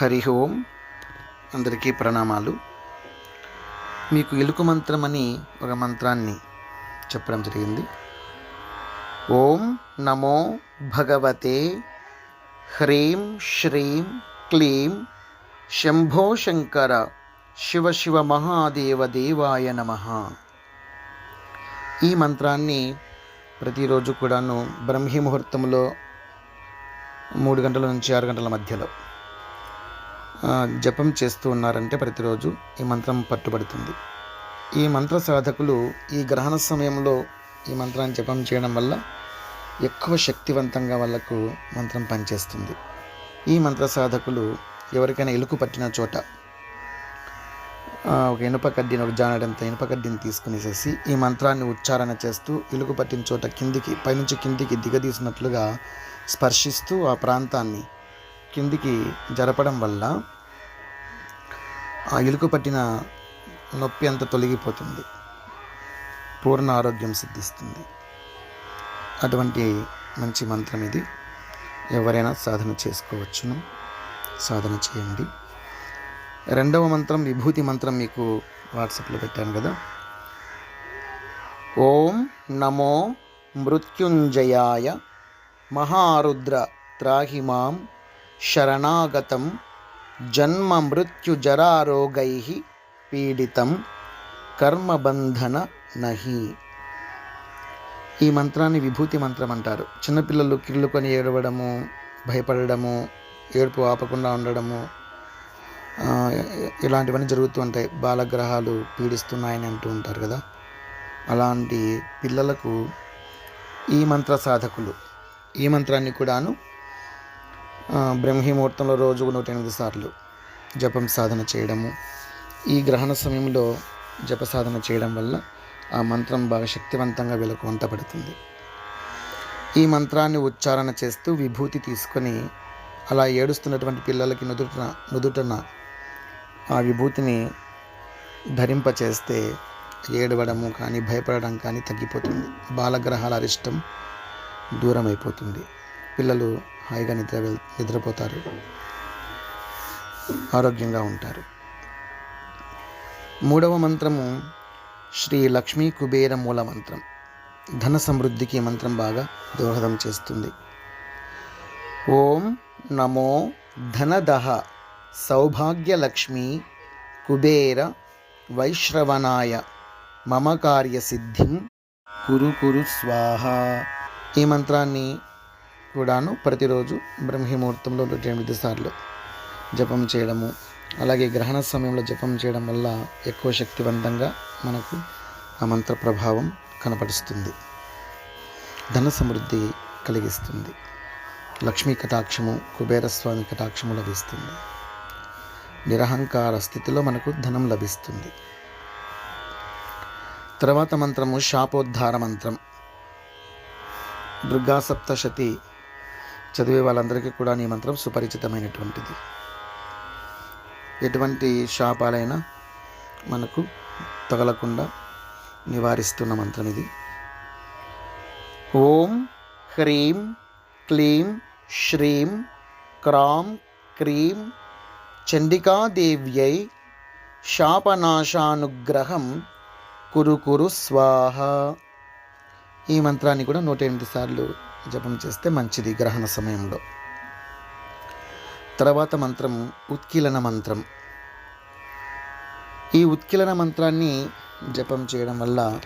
హరి ఓం. అందరికీ ప్రణామాలు. మీకు ఎలుక మంత్రం అని ఒక మంత్రాన్ని చెప్పడం జరిగింది. ఓం నమో భగవతే హ్రీం శ్రీం క్లీం శంభో శంకర శివ శివ మహాదేవ దేవాయ నమ. ఈ మంత్రాన్ని ప్రతిరోజు కూడాను బ్రహ్మీ ముహూర్తంలో మూడు గంటల నుంచి ఆరు గంటల మధ్యలో జపం చేస్తూ ఉన్నారంటే ప్రతిరోజు ఈ మంత్రం పట్టుబడుతుంది. ఈ మంత్ర సాధకులు ఈ గ్రహణ సమయంలో ఈ మంత్రాన్ని జపం చేయడం వల్ల ఎక్కువ శక్తివంతంగా వాళ్ళకు మంత్రం పనిచేస్తుంది. ఈ మంత్ర సాధకులు ఎవరికైనా ఎలుకు పట్టిన చోట ఒక ఇనుప కడ్డీని ఒక జానడంత ఇనుప కడ్డీని తీసుకునేసేసి ఈ మంత్రాన్ని ఉచ్చారణ చేస్తూ ఇలుకు పట్టిన చోట కిందికి పైనుంచి కిందికి దిగదీసినట్లుగా స్పర్శిస్తూ ఆ ప్రాంతాన్ని కిందికి జరపడం వల్ల ఆ ఎలుక పట్టిన నొప్పి అంత తొలగిపోతుంది. పూర్ణ ఆరోగ్యం సిద్ధిస్తుంది. అటువంటి మంచి మంత్రం ఇది. ఎవరైనా సాధన చేసుకోవచ్చును. సాధన చేయండి. రెండవ మంత్రం విభూతి మంత్రం మీకు వాట్సాప్లో పెట్టాను కదా. ఓం నమో మృత్యుంజయాయ మహారుద్ర త్రాహి మాం శరణాగతం జన్మ మృత్యు జరారోగై పీడితం కర్మబంధన నహి. ఈ మంత్రాన్ని విభూతి మంత్రం అంటారు. చిన్నపిల్లలు కిర్లుకొని ఏడవడము భయపడడము ఏడుపు ఆపకుండా ఉండడము ఇలాంటివన్నీ జరుగుతూ ఉంటాయి. బాలగ్రహాలు పీడిస్తున్నాయని అంటూ ఉంటారు కదా. అలాంటి పిల్లలకు ఈ మంత్ర సాధకులు ఈ మంత్రాన్ని కూడాను బ్రహ్మీముహూర్తంలో బ్రహ్మీ ముహూర్తంలో నూట ఎనిమిది సార్లు జపం సాధన చేయడము. ఈ గ్రహణ సమయంలో జప సాధన చేయడం వల్ల ఆ మంత్రం బాగా శక్తివంతంగా వీళ్ళకు వంతపడుతుంది. ఈ మంత్రాన్ని ఉచ్చారణ చేస్తూ విభూతి తీసుకొని అలా ఏడుస్తున్నటువంటి పిల్లలకి నుదుట నుదుటన ఆ విభూతిని ధరింపచేస్తే ఏడవడము కానీ భయపడడం కానీ తగ్గిపోతుంది. బాలగ్రహాల అరిష్టం దూరం అయిపోతుంది పిల్లలు హాయిగా నిద్ర నిద్రపోతారు. ఆరోగ్యంగా ఉంటారు. మూడవ మంత్రము శ్రీ లక్ష్మీ కుబేర మూల మంత్రం. ధన సమృద్ధికి ఈ మంత్రం బాగా దోహదం చేస్తుంది. ఓం నమో ధనదహ సౌభాగ్యలక్ష్మి కుబేర వైశ్రవణాయ మమ కార్యసిద్ధిం కురు కురు స్వాహ. ఈ మంత్రాన్ని కూడాను ప్రతిరోజు బ్రహ్మముహూర్తంలో నూట ఎనిమిది సార్లు జపం చేయడము అలాగే గ్రహణ సమయంలో జపం చేయడం వల్ల ఎక్కువ శక్తివంతంగా మనకు ఆ మంత్ర ప్రభావం కనపడుస్తుంది ధన సమృద్ధి కలిగిస్తుంది. లక్ష్మీ కటాక్షము కుబేరస్వామి కటాక్షము లభిస్తుంది. నిరహంకార స్థితిలో మనకు ధనం లభిస్తుంది. తర్వాత మంత్రము శాపోద్ధార మంత్రం. దుర్గా సప్తశతి చదివే వాళ్ళందరికీ కూడా ఈ మంత్రం సుపరిచితమైనటువంటిది. ఎటువంటి శాపాలైనా మనకు తగలకుండా నివారిస్తున్న మంత్రం ఇది. ఓం హ్రీం క్లీం శ్రీం క్రాం క్రీం చండికాదేవ్యై శాపనాశానుగ్రహం కురు కురు స్వాహ. ఈ మంత్రాన్ని కూడా నూట ఎనిమిది సార్లు జపం చేస్తే మంచిది గ్రహణ సమయంలో. తర్వాత మంత్రం ఉత్కీలన మంత్రం. ఈ ఉత్కీలన మంత్రాన్ని జపం చేయడం వల్ల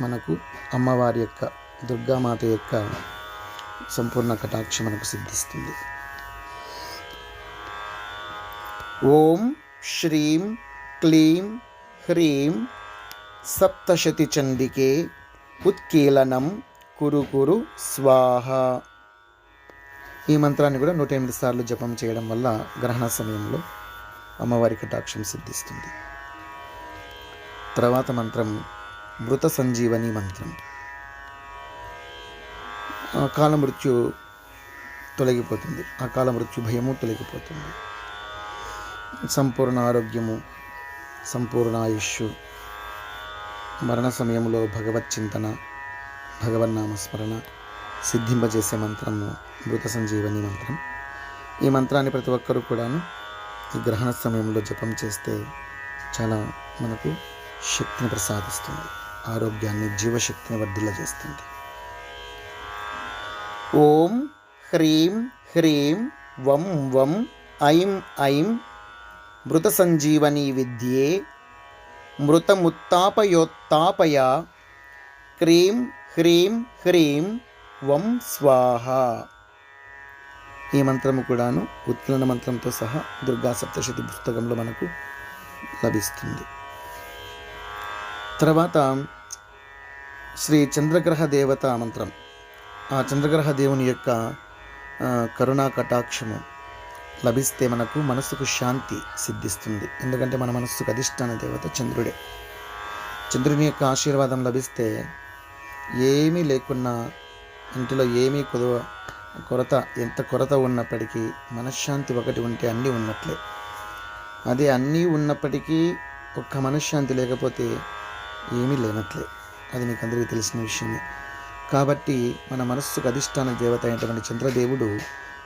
మనకు అమ్మవారి యొక్క దుర్గామాత యొక్క సంపూర్ణ కటాక్షి మనకు సిద్ధిస్తుంది. ఓం శ్రీం క్లీం హ్రీం సప్తశతి చండికే ఉత్కీలనం కురు కురు స్వాహ. ఈ మంత్రాన్ని కూడా నూట ఎనిమిది సార్లు జపం చేయడం వల్ల గ్రహణ సమయంలో అమ్మవారి కటాక్షం సిద్ధిస్తుంది. తర్వాత మంత్రం మృత సంజీవని మంత్రం. ఆ మృత్యు తొలగిపోతుంది. ఆ మృత్యు భయము తొలగిపోతుంది. సంపూర్ణ ఆరోగ్యము సంపూర్ణ ఆయుష్ మరణ సమయంలో భగవత్ చింతన భగవన్నామస్మరణ సిద్ధింపజేసే మంత్రము మృత సంజీవని మంత్రం. ఈ మంత్రాన్ని ప్రతి ఒక్కరూ కూడాను ఈ గ్రహణ సమయంలో జపం చేస్తే చాలా మనకు శక్తిని ప్రసాదిస్తుంది. ఆరోగ్యాన్ని జీవశక్తిని వర్ధిల్లజేస్తుంది. ఓం హ్రీం హ్రీం వం వం ఐం ఐం మృత సంజీవని విద్యే మృతముత్తాపయోత్తాపయ క్రీం హ్రీం హ్రీం వం స్వాహ. ఈ మంత్రము కూడాను ఉత్కలన మంత్రంతో సహా దుర్గా సప్తశతి పుస్తకంలో మనకు లభిస్తుంది. తర్వాత శ్రీ చంద్రగ్రహ దేవత మంత్రం. ఆ చంద్రగ్రహ దేవుని యొక్క కరుణా కటాక్షము లభిస్తే మనకు మనసుకు శాంతి సిద్ధిస్తుంది. ఎందుకంటే మన మనస్సుకు అధిష్టాన దేవత చంద్రుడే. చంద్రుని యొక్క ఆశీర్వాదం లభిస్తే ఏమీ లేకున్నా ఇంటిలో ఏమీ కుదవ కొరత ఎంత కొరత ఉన్నప్పటికీ మనశ్శాంతి ఒకటి ఉంటే అన్నీ ఉన్నట్లే. అదే అన్నీ ఉన్నప్పటికీ ఒక్క మనశ్శాంతి లేకపోతే ఏమీ లేనట్లే. అది మీకు అందరికీ తెలిసిన విషయమే. కాబట్టి మన మనస్సుకు అధిష్టాన దేవత అయినటువంటి చంద్రదేవుడు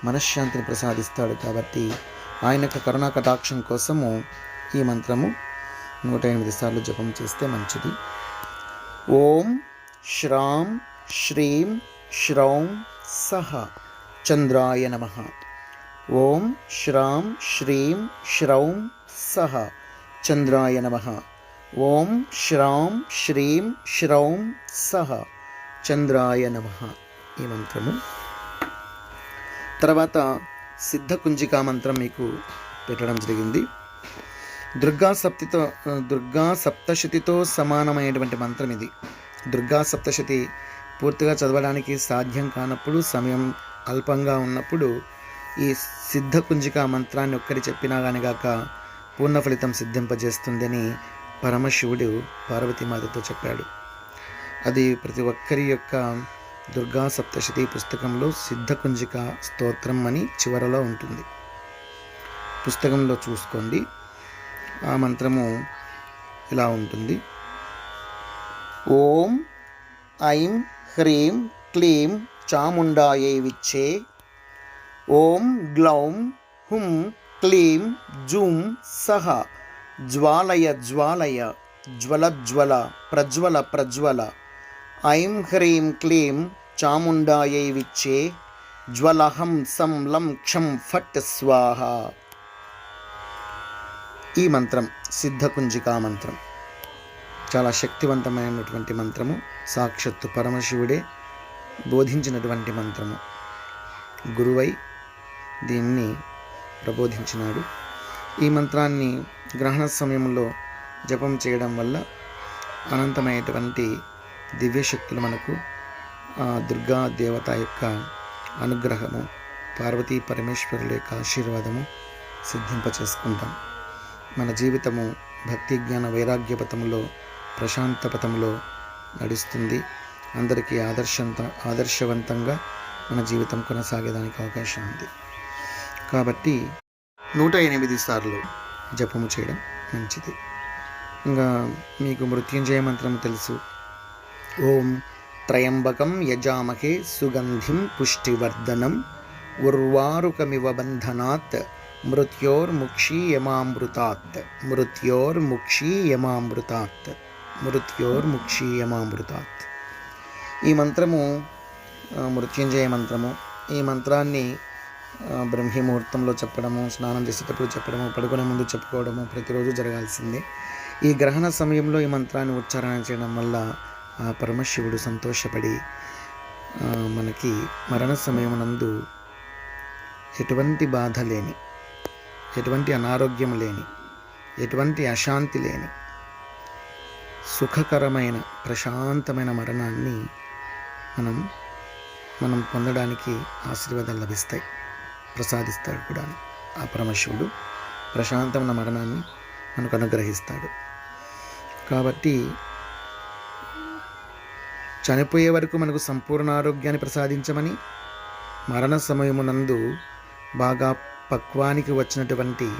మనశ్శాంతిని ప్రసాదిస్తాడు కాబట్టి ఆయన యొక్క కరుణా కటాక్షం కోసము ఈ మంత్రము నూట ఎనిమిది సార్లు జపం చేస్తే మంచిది. ఓం శ్రాం శ్రీం శ్రౌం సహ చంద్రాయ నమ ఓం శ్రాం శ్రీం శ్రౌం సహ చంద్రాయ నమ ఓం శ్రాం శ్రీం శ్రౌం సహ చంద్రాయ నమ ఈ మంత్రము. తర్వాత సిద్ధకుంజికా మంత్రం మీకు పెట్టడం జరిగింది. దుర్గా సప్తితో దుర్గా సప్తశతితో సమానమైనటువంటి మంత్రం ఇది. దుర్గా సప్తశతి పూర్తిగా చదవడానికి సాధ్యం కానప్పుడు సమయం అల్పంగా ఉన్నప్పుడు ఈ సిద్ధకుంజిక మంత్రాన్ని ఒక్కటి చెప్పినా కానీ గాక పూర్ణ ఫలితం సిద్ధింపజేస్తుందని పరమశివుడు పార్వతీమాతతో చెప్పాడు. అది ప్రతి ఒక్కరి యొక్క దుర్గా సప్తశతి పుస్తకంలో సిద్ధకుంజిక స్తోత్రం అని చివరలో ఉంటుంది. పుస్తకంలో చూసుకోండి. ఆ మంత్రము ఇలా ఉంటుంది. ఓం ఐం హ్రీం క్లీం చాముండాయే విచ్చే ఓం గ్లౌం హుం క్లీం జూం సహ. జ్వాలయ జ్వాలయ జ్వల జ్వల ప్రజ్వల ప్రజ్వల. ఐం హ్రీం క్లీం చాముండాయై విచ్చే జ్వలహం సం లం క్షం ఫట్ స్వాహ. ఈ మంత్రం సిద్ధకుంజికా మంత్రం. చాలా శక్తివంతమైనటువంటి మంత్రము సాక్షాత్తు పరమశివుడే బోధించినటువంటి మంత్రము. గురువై దీన్ని ప్రబోధించినాడు. ఈ మంత్రాన్ని గ్రహణ సమయంలో జపం చేయడం వల్ల అనంతమైనటువంటి దివ్యశక్తులు మనకు ఆ దుర్గా దేవత యొక్క అనుగ్రహము పార్వతీ పరమేశ్వరుల యొక్క ఆశీర్వాదము సిద్ధింపచేసుకుంటాం. మన జీవితము భక్తి జ్ఞాన వైరాగ్య పథములో ప్రశాంత పథంలో నడుస్తుంది. అందరికీ ఆదర్శంత ఆదర్శవంతంగా మన జీవితం కొనసాగేదానికి అవకాశం ఉంది. కాబట్టి నూట ఎనిమిది సార్లు జపము చేయడం మంచిది. ఇంకా మీకు మృత్యుంజయ మంత్రం తెలుసు. ఓం త్రయంబకం యజామహే సుగంధిం పుష్టివర్ధనం ఉర్వారుకమివ బంధనాత్ మృత్యోర్ముక్షీయమామృతాత్ మృత్యోర్ముక్షీయమామృతాత్ మృత్యోర్ముక్షీయమామృతాత్. ఈ మంత్రము మృత్యుంజయ మంత్రము ఈ మంత్రాన్ని బ్రహ్మీ ముహూర్తంలో చెప్పడము స్నానం చేసేటప్పుడు చెప్పడము పడుకునే ముందు చెప్పుకోవడము ప్రతిరోజు జరగాల్సిందే. ఈ గ్రహణ సమయంలో ఈ మంత్రాన్ని ఉచ్చారణ చేయడం వల్ల ఆ పరమశివుడు సంతోషపడి మనకి మరణ సమయమునందు ఎటువంటి బాధ లేని ఎటువంటి అనారోగ్యం లేని ఎటువంటి అశాంతి లేని సుఖకరమైన ప్రశాంతమైన మరణాన్ని మనం మనం పొందడానికి ఆశీర్వాదాలు లభిస్తాయి. ప్రసాదిస్తాడు కూడా ఆ పరమశివుడు. ప్రశాంతమైన మరణాన్ని మనకు అనుగ్రహిస్తాడు. కాబట్టి చనిపోయే వరకు మనకు సంపూర్ణ ఆరోగ్యాన్ని ప్రసాదించమని మరణ సమయమునందు బాగా పక్వానికి వచ్చినటువంటి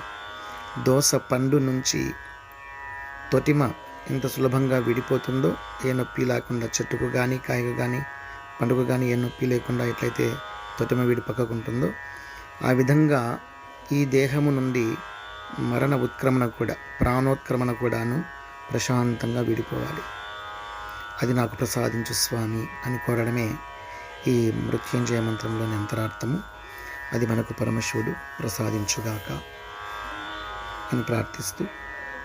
దోస పండు నుంచి తొటిమ ఎంత సులభంగా విడిపోతుందో ఏ నొప్పి లేకుండా చెట్టుకు కానీ కాయకు కానీ పండుగ కానీ ఏ నొప్పి లేకుండా ఎట్లయితే తొటిమ విడి పక్కకుంటుందో ఆ విధంగా ఈ దేహము నుండి మరణ ఉత్క్రమణ కూడా ప్రాణోత్క్రమణ కూడాను ప్రశాంతంగా విడిపోవాలి. అది నాకు ప్రసాదించు స్వామి అని కోరడమే ఈ మృత్యుంజయ మంత్రంలోని అంతరార్థము. అది మనకు పరమశివుడు ప్రసాదించుగాక అని ప్రార్థిస్తూ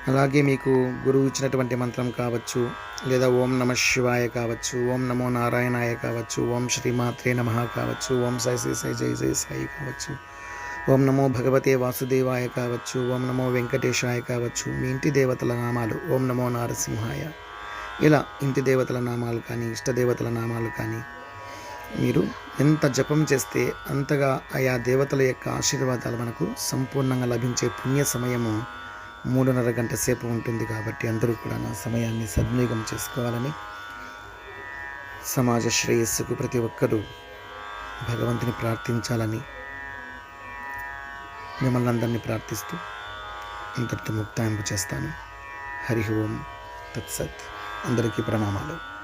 అలాగే మీకు గురువు ఇచ్చినటువంటి మంత్రం కావచ్చు లేదా ఓం నమ శివాయ కావచ్చు ఓం నమో నారాయణాయ కావచ్చు ఓం శ్రీమాత్రే నమ కావచ్చు ఓం సై శ్రీ సై జై జై సాయి కావచ్చు ఓం నమో భగవతే వాసుదేవాయ కావచ్చు ఓం నమో వెంకటేశాయ కావచ్చు మీ ఇంటి దేవతల నామాలు ఓం నమో నారసింహాయ. ఇలా ఇంటి దేవతల నామాలు కానీ ఇష్టదేవతల నామాలు కానీ మీరు ఎంత జపం చేస్తే అంతగా ఆయా దేవతల యొక్క ఆశీర్వాదాలు మనకు సంపూర్ణంగా లభించే పుణ్య సమయము మూడున్నర గంట సేపు ఉంటుంది కాబట్టి అందరూ కూడా నా సమయాన్ని సద్వినియోగం చేసుకోవాలని సమాజ శ్రేయస్సుకు ప్రతి ఒక్కరూ భగవంతుని ప్రార్థించాలని మిమ్మల్ని అందరినీ ప్రార్థిస్తూ ఇంతటితో ముక్తాయింపు చేస్తాను. హరి ఓం. తత్సత్. అందరికీ ప్రణామాలు.